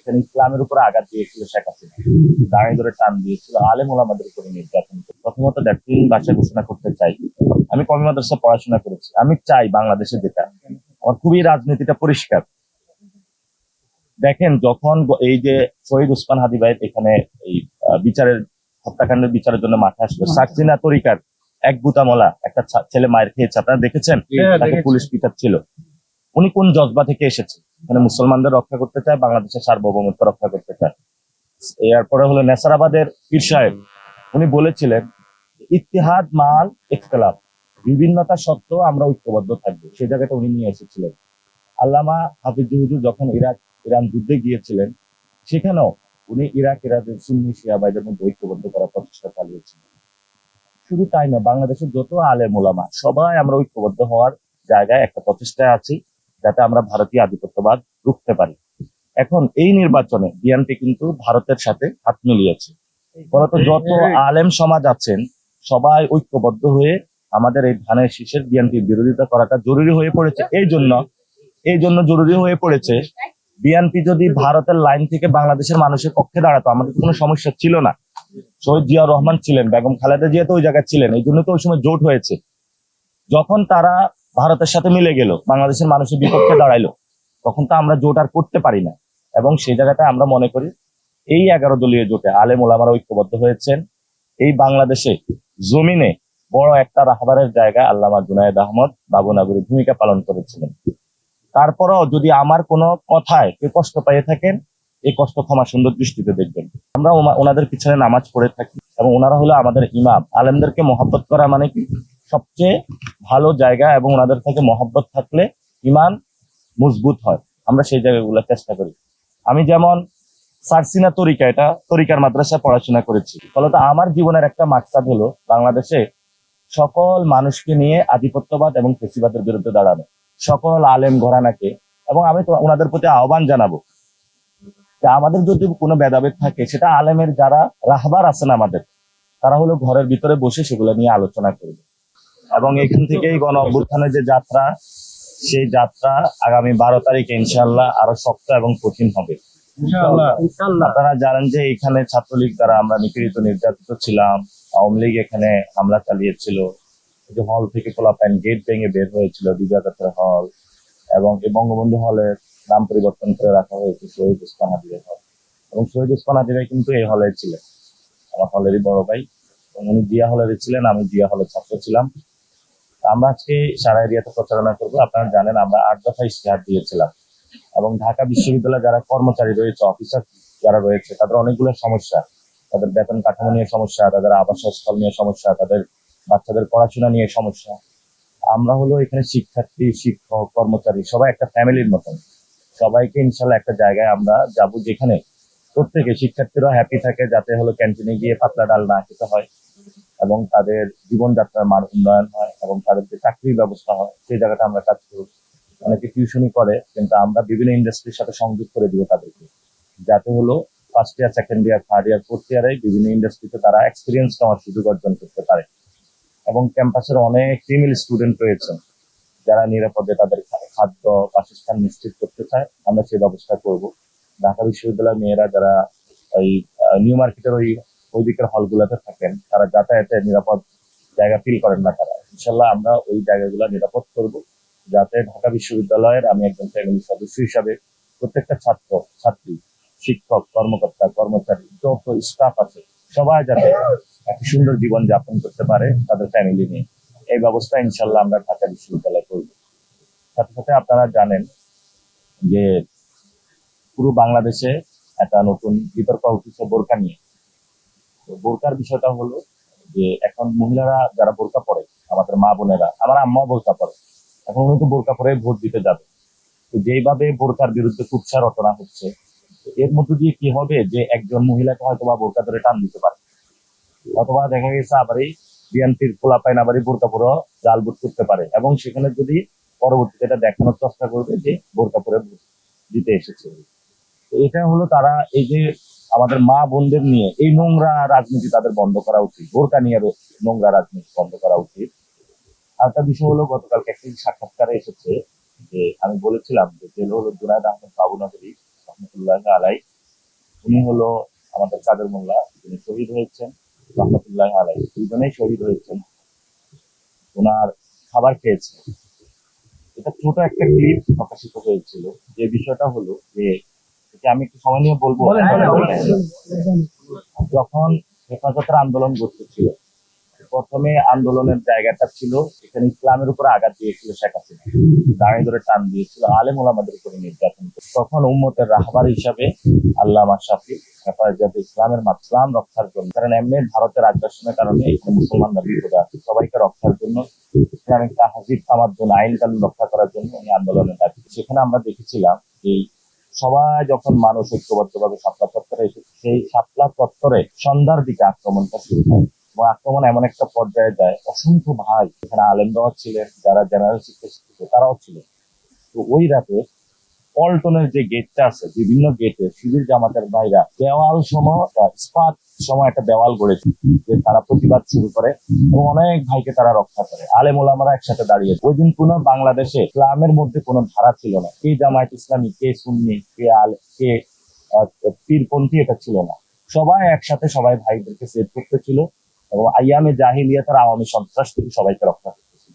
এখানে ইসলামের উপর আঘাত দিয়েছিল শেখ হাসিনা। দাঁড়িয়ে ধরে টান দিয়েছিল আলেম ওলামাদের উপরে নির্যাতন। প্রথমত তিন ভাষা ঘোষণা করতে চাই। আমি কমি মাদ্রাসা পড়াশোনা করেছি। আমি চাই বাংলাদেশে যেটা। আমার খুবই রাজনীতিটা পরিষ্কার। দেখেন যখন এই যে শহীদ উসমান হাদি ভাই এখানে এই বিচারের হত্যাকাণ্ডের বিচারের জন্য মাঠে আসলো সাকসিনা তরিকার এক বুতামলা একটা ছেলে মায়ের খেয়েছে। আপনারা দেখেছেন? হ্যাঁ, তাকে। পুলিশ পিটাচ্ছিল। উনি কোন জজবা থেকে এসেছে? মানে মুসলমানদের রক্ষা করতে চায়, বাংলাদেশের সার্বভৌমত্ব রক্ষা করতে চায়। এরপরে হলো নেসারাবাদের পীর সাহেব। উনি বলেছিলেন ইতিহাদ মাল, ইখতলাফ, বিভিন্নতা সত্ত্বেও আমরা ঐক্যবদ্ধ থাকব। সেই জায়গাটা উনি নিয়ে এসেছিলেন। আল্লামা হাফিজ যখন ইরাক, ইরান যুদ্ধে গিয়েছিলেন, সেখানেও উনি ইরাক, ইরাকের সুন্নি, শিয়া মধ্যে ঐক্যবদ্ধ করার প্রচেষ্টা চালিয়েছিলেন। শুধু তাই না বাংলাদেশের যত আলে মোলামা সবাই আমরা ঐক্যবদ্ধ হওয়ার জায়গায় একটা প্রচেষ্টায় আছি। যাতে আমরা ভারতীয় আধিপত্যবাদ রুখতে পারি। এখন এই নির্বাচনে বিএনপি কিন্তু ভারতের সাথে হাত মিলিয়েছে। ফলত যত আলেম সমাজ আছেন সবাই ঐক্যবদ্ধ হয়ে আমাদের এই ধানের শীষের বিএনপির বিরোধিতা করাটা জরুরি হয়ে পড়েছে। এই জন্য এই জন্য জরুরি হয়ে পড়েছে। বিএনপি যদি ভারতের লাইন থেকে বাংলাদেশের মানুষের পক্ষে দাঁড়াতো আমাদের কোনো সমস্যা ছিল না। শহীদ জিয়া রহমান ছিলেন বেগম খালেদা জিয়া তো ওই জায়গায় ছিলেন এই জন্য তো ওই সময় জোট হয়েছে। যখন তারা ভারতের সাথে মিলে গেল, বাংলাদেশের মানুষের বিপক্ষে দাঁড়াইলো। তখন তো আমরা জোট আর করতে পারি না। এবং সেই জায়গাটা আমরা মনে করি, এই এগারো দলীয় জোটে আলেম ওলামারা ঐক্যবদ্ধ হয়েছেন। এই বাংলাদেশে জমিনে বড় একটা রাহবারের জায়গা আল্লামা জুনায়েদ আহমদ বাবুনাগরী ভূমিকা পালন করেছিলেন। তারপরও যদি আমার কোনো কথায় কেউ কষ্ট পাইয়ে থাকেন, এই কষ্ট ক্ষমা সুন্দর দৃষ্টিতে দেখবেন। আমরা ওনাদের পিছনে নামাজ পড়ে থাকি এবং ওনারা হলো আমাদের ইমাম। আলেমদেরকে মহব্বত করা মানে কি? সবচেয়ে ভালো জায়গা এবং ওনাদের থেকে মহব্বত থাকলে ইমান মজবুত হয়। আমরা সেই জায়গাগুলো চেষ্টা করি। আমি যেমন সারসিনা তরিকা, এটা তরিকার মাদ্রাসায় পড়াশোনা করেছি। ফলত আমার জীবনের একটা মাকসাদ হলো বাংলাদেশে সকল মানুষকে নিয়ে আধিপত্যবাদ এবং ফেসিবাদের বিরুদ্ধে দাঁড়ানো। সকল আলেম ঘরানাকে এবং আমি তো ওনাদের প্রতি আহ্বান জানাব যে আমাদের যদি কোনো ভেদাভেদ থাকে, সেটা আলেমের যারা রাহবার আছেন আমাদের, তারা হলো ঘরের ভিতরে বসে সেগুলো নিয়ে আলোচনা করবে। এবং এখান থেকেই গণ অভ্যুত্থানের যে যাত্রা সেই যাত্রা আগামী বারো তারিখে ইনশাল্লাহ আরও শক্ত এবং কঠিন হবে। আপনারা জানেন যে এখানে ছাত্রলীগ দ্বারা আমরা নিপীড়িত নির্যাতিত ছিলাম আওয়ামী লীগ এখানে হামলা চালিয়েছিল যে হল থেকে পোলাপাইন গেট ভেঙে বের হয়েছিল বিজয়াদাতের হল এবং এই বঙ্গবন্ধু হলের নাম পরিবর্তন করে রাখা হয়েছে শহীদ উসমান হাদিরের হল। এবং শহীদ উসমান হাদিরা কিন্তু এই হলে ছিলেন। আমার হলেরই বড় ভাই এবং উনি জিয়া হলেরই ছিলেন আমি জিয়া হলের ছাত্র ছিলাম। আমরা আজকে সারা এরিয়াতে প্রচারণা করব। আপনারা জানেন, আমরা আট দফা ইশতেহার দিয়েছিলাম। এবং ঢাকা বিশ্ববিদ্যালয়ে যারা কর্মচারী রয়েছে অফিসার যারা রয়েছে, তাদের অনেকগুলো সমস্যা। তাদের বেতন কাঠামো নিয়ে সমস্যা, তাদের আবাসস্থল নিয়ে সমস্যা, তাদের বাচ্চাদের পড়াশোনা নিয়ে সমস্যা। আমরা হলো এখানে শিক্ষার্থী, শিক্ষক, কর্মচারী, সবাই একটা ফ্যামিলির মতন। সবাইকে ইনশাল্লাহ একটা জায়গায় আমরা যাব যেখানে প্রত্যেকে শিক্ষার্থীরা হ্যাপি থাকে, যাতে হলো ক্যান্টিনে গিয়ে পাতলা ডাল না খেতে হয়। এবং তাদের জীবনযাত্রার মান উন্নয়ন হয় এবং তাদের যে চাকরির ব্যবস্থা হয়, সেই জায়গাটা আমরা কাজ অনেকে টিউশনই করে, কিন্তু আমরা বিভিন্ন ইন্ডাস্ট্রির সাথে সংযোগ করে দিব তাদেরকে। যাতে হলো first year second year third year fourth ইয়ারে বিভিন্ন ইন্ডাস্ট্রিতে তারা এক্সপিরিয়েন্স নেওয়ার সুযোগ অর্জন করতে পারে। এবং ক্যাম্পাসের অনেক ফিমেল স্টুডেন্ট রয়েছেন যারা নিরাপদে তাদের খাদ্য, বাসস্থান নিশ্চিত করতে চায়। আমরা সেই ব্যবস্থা করব। ঢাকা বিশ্ববিদ্যালয়ের মেয়েরা যারা ওই নিউ মার্কেটের ওই ওই দিকের হলগুলোতে থাকেন। তারা যাতায়াতে নিরাপদ জায়গা ফিল করেন না তারা। ইনশাল্লাহ আমরা ওই জায়গাগুলো নিরাপদ করব যাতে ঢাকা বিশ্ববিদ্যালয়ের আমি একজন ফ্যামিলি সদস্য হিসাবে প্রত্যেকটা ছাত্র, ছাত্রী, শিক্ষক, কর্মকর্তা, কর্মচারী, যত স্টাফ আছে, সবাই যাতে একটা সুন্দর জীবন যাপন করতে পারে তাদের ফ্যামিলি নিয়ে। এই ব্যবস্থা ইনশাল্লাহ আমরা ঢাকা বিশ্ববিদ্যালয়ে করব। সাথে সাথে আপনারা জানেন যে পুরো বাংলাদেশে একটা নতুন বিতর্ক উঠেছে বোরকা নিয়ে বোরকার বিষয়টা হলো যে এখন মহিলারা যারা বোরকা পরে, আমাদের মা বোনেরা, আমার আম্মাও বোরকা পরে, এখন কিন্তু বোরকা পরে ভোট দিতে যাবে। তো যেইভাবে বোরকার বিরুদ্ধে কুৎসা রচনা হচ্ছে এর মধ্যে দিয়ে কি হবে যে একজন মহিলাকে হয়তো বা বোরকা ধরে টান দিতে পারে? অথবা দেখা গেছে আবার এই বিএনপির খোলা আবার এই বোরকা পরে জাল ভোট করতে পারে, এবং সেখানে যদি পরবর্তীতে এটা দেখানোর চেষ্টা করবে যে বোরকা পরে দিতে এসেছে। এটা হলো তারা এই যে আমাদের মা বোনদের নিয়ে এই নোংরা রাজনীতি তাদের বন্ধ করা উচিত। বোরকা নিয়ে নোংরা রাজনীতি বন্ধ করা উচিত। আর একটা বিষয় হলো, গতকালকে একটি সাক্ষাৎকারে এসেছে যে, আমি বলেছিলাম যে, জেল হলো জুনায়দ আহমেদ বাবু নগরী, রহমতুল্লাহ আলাই। উনি হলো আমাদের কাদের মোল্লা, যিনি শহীদ হয়েছেন, রহমতুল্লাহ আলাই। দুজনেই শহীদ হয়েছেন। ওনার খাবার খেয়েছে। এটা ছোট একটা ক্লিপ প্রকাশিত হয়েছিল। যে বিষয়টা হলো যে আমি একটু সময় নিয়ে বলব। যখন হেফাজতের আন্দোলন করতেছিল প্রথমে আন্দোলনের জায়গাটা ছিল এখানে ইসলামের উপর আঘাত দিয়েছিল শেখ হাসিনা। দাঁড়িয়ে ধরে টান দিয়েছিল আলেম ওলামাদের উপরে নির্যাতন তখন উম্মতের রাহবার হিসাবে আল্লামা শাফি হেফাজত ইসলামের মা- ইসলাম রক্ষার জন্য। কারণ এমনি ভারতের আগ্রাসনের কারণে এখানে মুসলমানরা বিপদে আছে। সবাইকে রক্ষার জন্য ইসলামিক তাহাজিব থামার জন্য আইন কানুন রক্ষা করার জন্য এই আন্দোলনের ডাক সেখানে আমরা দেখেছিলাম এই সবাই যখন মানুষ ঐক্যবদ্ধভাবে শাপলা চত্বরে এসে, সেই শাপলা চত্বরে সন্ধ্যার দিকে আক্রমণটা শুরু হয়। এবং আক্রমণ এমন একটা পর্যায়ে যায়, অসংখ্য ভাই, এখানে আলেমরাও ছিলেন, যারা জেনারেল শিক্ষা শিক্ষিত তারাও ছিলেন। তো ওই রাতে পল্টনের যে গেটটা আছে, বিভিন্ন গেটে শিবির জামাতের বাইরা দেওয়াল সম স্পাত সময় একটা দেওয়াল গড়েছে, যে তারা প্রতিবাদ শুরু করে এবং অনেক ভাইকে তারা রক্ষা করে। আলেম ওলামারা একসাথে দাঁড়িয়ে ওই দিন কোনো বাংলাদেশে ইসলামের মধ্যে কোনো ধারা ছিল না। কে জামায়াত ইসলামী, কে সুন্নি, কে আল, কে পীরপন্থী এটা ছিল না। সবাই একসাথে সবাই ভাইদেরকে সেভ করতেছিল এবং আইয়ামে জাহিলিয়া তারা আওয়ামী সন্ত্রাস থেকে সবাইকে রক্ষা করতেছিল।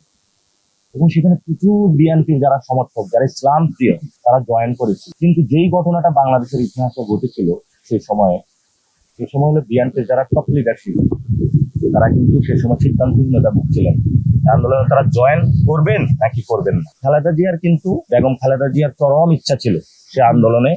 এবং সেখানে প্রচুর বিএনপির যারা সমর্থক, যারা ইসলাম প্রিয়, তারা জয়েন করেছে কিন্তু যেই ঘটনাটা বাংলাদেশের ইতিহাসে ঘটেছিল সেই সময়ে সেই সময় হলো বিএনপির যারা টপ লিডারশিপ তারা কিন্তু সে সময় সিদ্ধান্তহীনতা ভুগছিলেন। আন্দোলনে তারা জয়েন করবেন নাকি করবেন না? খালেদা জিয়ার কিন্তু বেগম খালেদা জিয়ার চরম ইচ্ছা ছিল সে আন্দোলনে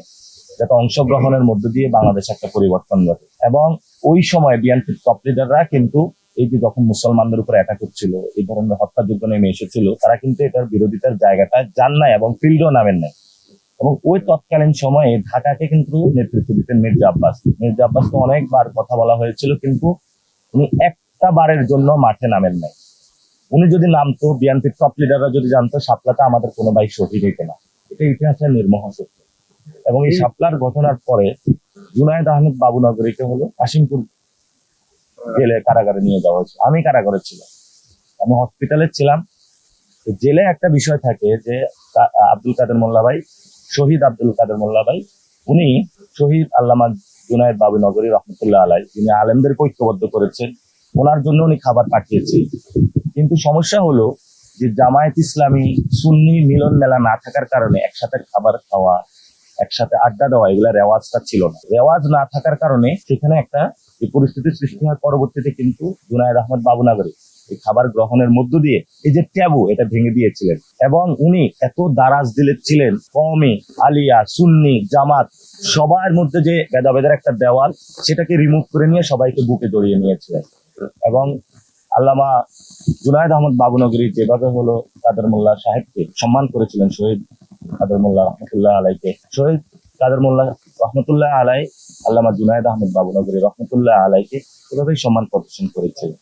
যাতে অংশগ্রহণের মধ্য দিয়ে বাংলাদেশে একটা পরিবর্তন ঘটে। এবং ওই সময় বিএনপির টপ লিডাররা কিন্তু এই যে যখন মুসলমানদের উপর অ্যাটাক হচ্ছিল এই ধরনের হত্যাযজ্ঞ নেমে এসেছিল, তারা কিন্তু এটার বিরোধিতার জায়গাটা যান নাই এবং ফিল্ডও নামেন নাই। এবং ওই তৎকালীন সময়ে ঢাকাকে কিন্তু নেতৃত্ব দিতেন মির্জা আব্বাস। মির্জা আব্বাস তো অনেকবার কথা বলা হয়েছিল কিন্তু উনি একটা বারের জন্য মাঠে নামেন নাই। উনি যদি নামতো বিএনপির টপ লিডাররা যদি জানতো সাপলাতে আমাদের কোনো ভাই শহীদ হইতো না। এটা ইতিহাসের নির্মহ সত্য। এবং এই সাপলার ঘটনার পরে জুনায়দ আহমেদ বাবুনগরীকে হলো কাশিমপুর জেলে কারাগারে নিয়ে যাওয়া হয়েছে। আমি কারাগারে ছিলাম। আমি হসপিটালে ছিলাম। জেলে একটা বিষয় থাকে যে আব্দুল কাদের মোল্লা ভাই শহীদ আব্দুল কাদের মোল্লা ভাই, উনি শহীদ আল্লামা জুনায়দ বাবুনগরী রহমতুল্লাহ আলাই যিনি আলেমদেরকে ঐক্যবদ্ধ করেছেন, ওনার জন্য উনি খাবার পাঠিয়েছে কিন্তু সমস্যা হলো যে জামায়াত ইসলামী সুন্নি মিলন মেলা না থাকার কারণে একসাথে খাবার খাওয়া, একসাথে আড্ডা দেওয়া, এগুলা রেওয়াজটা ছিল না। রেওয়াজ না থাকার কারণে সেখানে একটা এই পরিস্থিতির সৃষ্টি হয় পরবর্তীতে কিন্তু জুনায়দ আহমদ বাবুনগরী এই খাবার গ্রহণের মধ্য দিয়ে এই যে ট্যাবু, এটা ভেঙে দিয়েছিলেন। এবং উনি এত দারাজ দিলে ছিলেন কমে আলিয়া, সুন্নি, জামাত, সবার মধ্যে যে ভেদাভেদের একটা দেওয়াল, সেটাকে রিমুভ করে নিয়ে সবাইকে বুকে জড়িয়ে নিয়েছিলেন। এবং আল্লামা জুনায়দ আহমদ বাবুনগরী যেভাবে হলো কাদের মোল্লা সাহেবকে সম্মান করেছিলেন, শহীদ কাদের মোল্লা রহমতুল্লাহ আলাইকে। শহীদ কাদের মোল্লা রহমতুল্লাহ আলাই, আল্লামা জুনায়দ আহমদ বাবুনগরী রহমতুল্লাহ আলাইকে এভাবেই সম্মান প্রদর্শন করেছিলেন।